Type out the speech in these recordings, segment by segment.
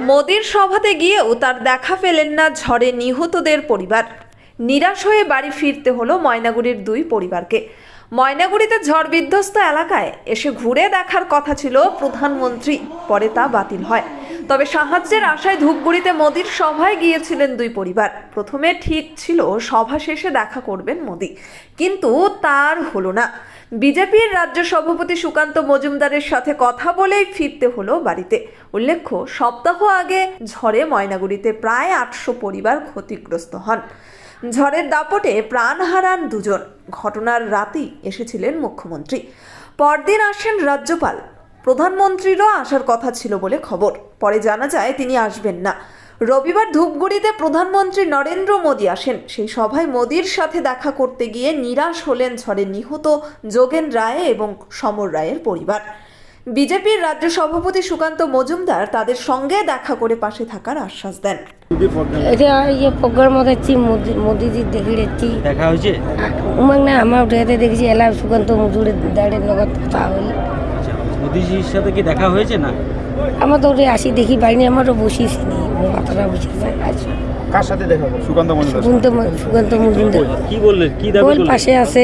মোদির সভাতে গিয়েও তার দেখা পেলেন না ঝড়ে নিহতদের পরিবার। নিরাশ হয়ে বাড়ি ফিরতে হলো ময়নাগুড়ির দুই পরিবারকে। ময়নাগুড়িতে ঝড় বিধ্বস্ত এলাকায় এসে ঘুরে দেখার কথা ছিল প্রধানমন্ত্রী। পরে তা বাতিল হয়। তবে সাহায্যের আশায় ধূপগুড়িতে মোদির সভায় গিয়েছিলেন দুই পরিবার। প্রথমে ঠিক ছিল সভা শেষে দেখা করবেন মোদি। কিন্তু তার হলো না। বিজেপির রাজ্য সভাপতি সুকান্ত মজুমদারের সাথে কথা বলেই ফিরতে হলো বাড়িতে। উল্লেখ্য, সপ্তাহ আগে ঝড়ে ময়নাগুড়িতে প্রায় আটশো পরিবার ক্ষতিগ্রস্ত হন। ঝড়ের দাপটে প্রাণ হারান দুজন। ঘটনার রাতেই এসেছিলেন মুখ্যমন্ত্রী। পরদিন আসেন রাজ্যপাল। প্রধানমন্ত্রীরও আসার কথা ছিল বলে খবর। পরে জানা যায়, তিনি আসবেন না। রবিবার ধূপগুড়িতে প্রধানমন্ত্রী নরেন্দ্র মোদী আসেন। সেই সভায় মোদীর সাথে দেখা করতে গিয়ে নিরাশ হলেন ঝড়ে নিহত যোগেন রায় এবং সমর রায়ের পরিবার। বিজেপির রাজ্য সভাপতি সুকান্ত মজুমদার তাদের সঙ্গে দেখা করে পাশে থাকার আশ্বাস দেন। এটা ইয়ে প্রোগ্রাম দেখছি মোদিজির দেখি দেখছি দেখা হয়েছে? উমাক না আমার দেখছি এলা সুকান্ত মজুরের দাঁড়ে নগদ কথা হল মোদিজির সাথে কি দেখা হয়েছে না? আমার তো উঠে আসি দেখি বাইরে আমারও বসিস নি মাথাটা বসেছে আছে কার সাথে দেখা সুকান্ত মজুমদার সুকান্ত সুকান্ত মজুমদার। কি বললেন কি দাবি ওর পাশে আছে।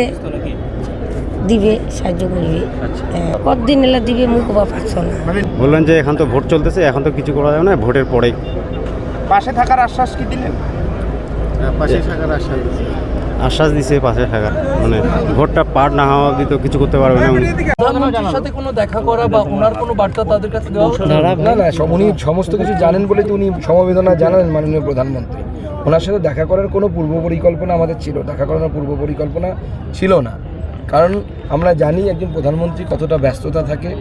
দিবে সাহায্য করবে। আচ্ছা। হ্যাঁ, কতদিন এলা দিবে মুখ বা পাচ্ছ না। মানে বললেন যে এখন তো ভোট চলতেছে এখন তো কিছু করা যাবে না ভোটের পরেই। পাশে থাকার আশ্বাস কি দিলেন? পাশে থাকার আশ্বাস আশ্বাস দিছে পাশে থাকার। মানে ভোটটা পার না হওয়া অবধি তো কিছু করতে পারবে না প্রধানমন্ত্রীর সাথে কোনো দেখা করা বা ওনার কোনো বার্তা তাদের কাছে দেওয়া না না সব- উনি সমস্ত কিছু জানেন বলে তো উনি সমবেদনা জানালেন মাননীয় প্রধানমন্ত্রী। ওনার সাথে দেখা করার কোনো পূর্ব পরিকল্পনা আমাদের ছিল দেখা করার পূর্ব পরিকল্পনা ছিল না। কারণ আমরা জানি একজন প্রধানমন্ত্রী কতটা ব্যস্ততা থাকে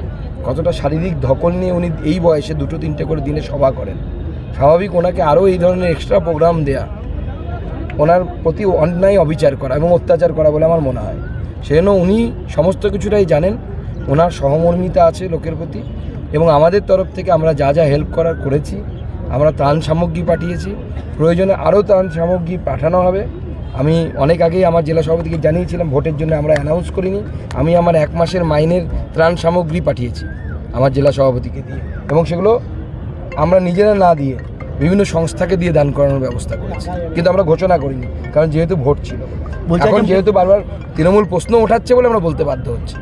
কতটা শারীরিক ধকল নিয়ে উনি এই বয়সে দুটো তিনটে করে দিনে সভা করেন। স্বাভাবিক ওনাকে আরও এই ধরনের এক্সট্রা প্রোগ্রাম দেয়া ওনার প্রতি অন্যায় অবিচার করা এবং অত্যাচার করা বলে আমার মনে হয়। সেজন্য উনি সমস্ত কিছুটাই জানেন, ওনার সহমর্মিতা আছে লোকের প্রতি এবং আমাদের তরফ থেকে আমরা যা যা হেল্প করার করেছি, আমরা ত্রাণ সামগ্রী পাঠিয়েছি, প্রয়োজনে আরও ত্রাণ সামগ্রী পাঠানো হবে। আমি অনেক আগেই আমার জেলা সভাপতিকে জানিয়েছিলাম, ভোটের জন্য আমরা অ্যানাউন্স করিনি, আমি আমার এক মাসের মাইনের ত্রাণ সামগ্রী পাঠিয়েছি আমার জেলা সভাপতিকে দিয়ে এবং সেগুলো আমরা নিজেরা না দিয়ে বিভিন্ন সংস্থাকে দিয়ে দান করানোর ব্যবস্থা করেছি। কিন্তু আমরা ঘোষণা করিনি কারণ যেহেতু ভোট ছিল। এখন যেহেতু বারবার তৃণমূল প্রশ্ন ওঠাচ্ছে বলে আমরা বলতে বাধ্য হচ্ছি।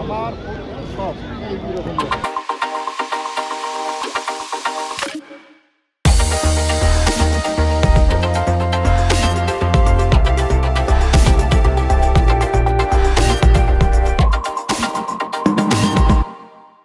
আমার সব।